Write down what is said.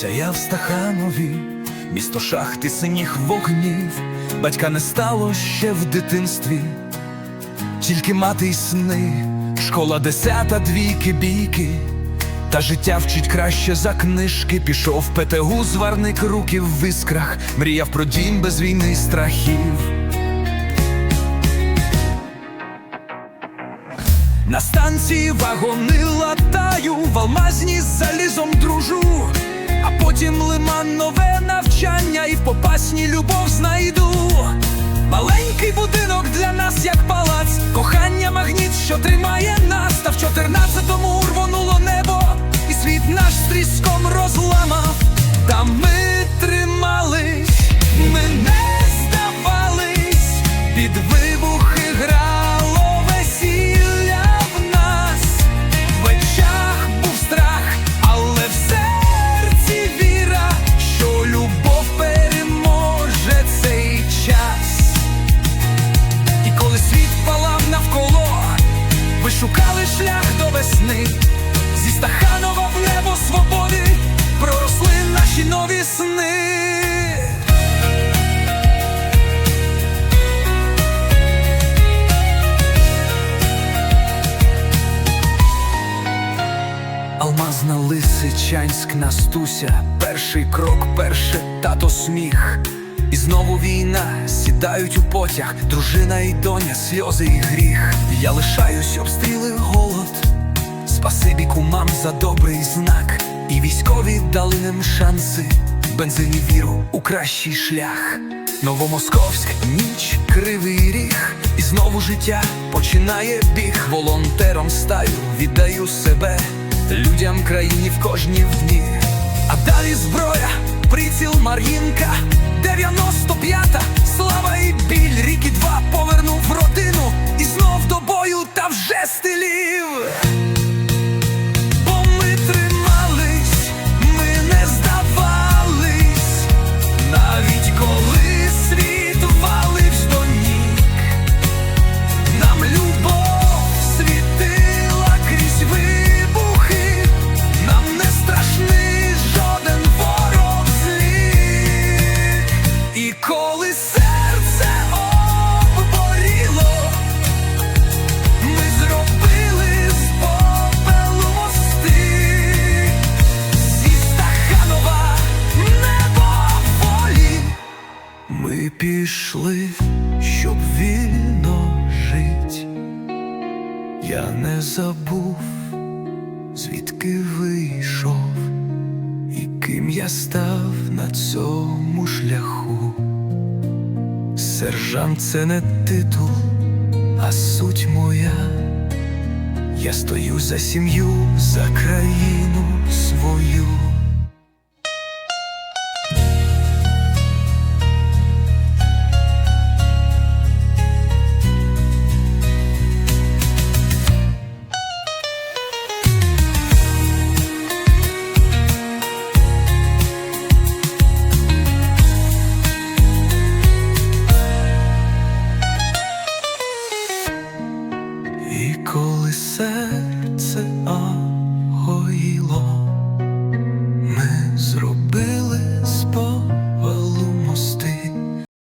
Сяяв Стаханові, місто шахти синіх вогнів, батька не стало ще в дитинстві, тільки мати й сни, школа десята, двійки, бійки, та життя вчить краще за книжки. Пішов ПТУ, зварник руки в іскрах, мріяв про дім без війни страхів. На станції вагони латаю, в алмазні з залізом дружу, а потім лиман нове навчання і в попасні любов знайду. Маленький будинок для нас, як палац, кохання магніт, що тримає нас, та в 14-му рвонуло небо, і світ наш стріском тріском розламав, та ми Алмазна Лисичанськ Настуся, перший крок, перше тато сміх. І знову війна, сідають у потяг, дружина і доня, сльози і гріх. Я лишаюсь обстріли голод, спасибі кумам за добрий знак. І військові дали нам шанси, бензин і віру у кращий шлях. Новомосковськ, ніч, кривий ріг, і знову життя починає біг. Волонтером стаю, віддаю себе людям країні в кожні дні. А далі зброя, приціл Мар'їнка, 95-та, Ми пішли, щоб вільно жить. Я не забув, звідки вийшов, і ким я став на цьому шляху. Сержант це не титул, а суть моя. Я стою за сім'ю, за країну свою. мило ми зробили.